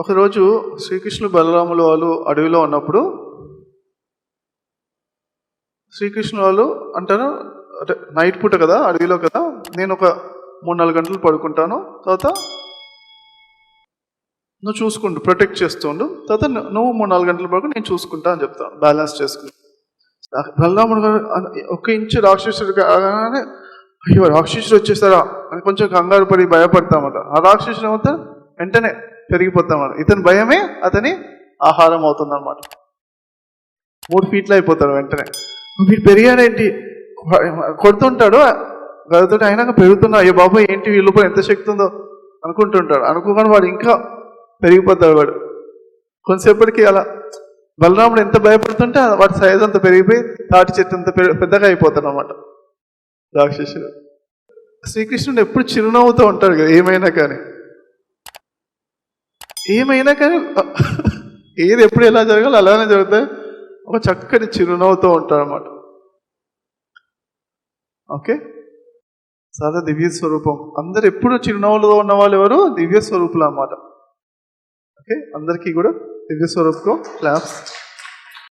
ఒకరోజు శ్రీకృష్ణుడు బలరాములు వాళ్ళు అడవిలో ఉన్నప్పుడు శ్రీకృష్ణుడు వాళ్ళు అంటారు అంటే నైట్ పూట కదా అడవిలో కదా నేను ఒక మూడు నాలుగు గంటలు పడుకుంటాను తర్వాత నువ్వు చూసుకుంటు ప్రొటెక్ట్ చేస్తుండు తర్వాత నువ్వు మూడు నాలుగు గంటలు పడుకుని నేను చూసుకుంటా అని చెప్తాను బ్యాలెన్స్ చేసుకుని బలరాముడు గారు ఒక ఇంచు రాక్షసుడు కాగానే అయ్యో రాక్షసుడు వచ్చేసారా అని కొంచెం కంగారు పడి భయపడతామట. ఆ రాక్షసుడు ఏమవుతా వెంటనే పెరిగిపోతామని. ఇతని భయమే అతని ఆహారం అవుతుంది అనమాట మూడు ఫీట్లు అయిపోతాడు వెంటనే. వీడు పెరిగాడేంటి కొడుతుంటాడు గదతో అయినాక పెరుగుతున్నా. అయ్యో బాబు ఏంటి వీళ్ళు ఎంత శక్తి ఉందో అనుకుంటుంటాడు. అనుకోగానే వాడు ఇంకా పెరిగిపోతాడు వాడు. కొంతసేపటికి అలా బలరాముడు ఎంత భయపడుతుంటే వాడి సైజ్ అంత పెరిగిపోయి తాటి చెట్టు అంత పెద్దగా అయిపోతాడు అనమాట రాక్షసుడు. శ్రీకృష్ణుడు ఎప్పుడు చిరునవ్వుతూ ఉంటాడు కదా ఏమైనా కానీ. ఏమైనా కానీ ఏది ఎప్పుడు ఎలా జరగాలో అలానే జరుగుతాయి ఒక చక్కని చిరునవ్వుతో ఉంటాడు అనమాట ఓకే? సాదా దివ్య స్వరూపం. అందరు ఎప్పుడు చిరునవ్వులతో ఉన్న వాళ్ళు ఎవరు? దివ్య స్వరూపులు అన్నమాట. ఓకే? అందరికీ కూడా దివ్య స్వరూపం క్లాప్స్.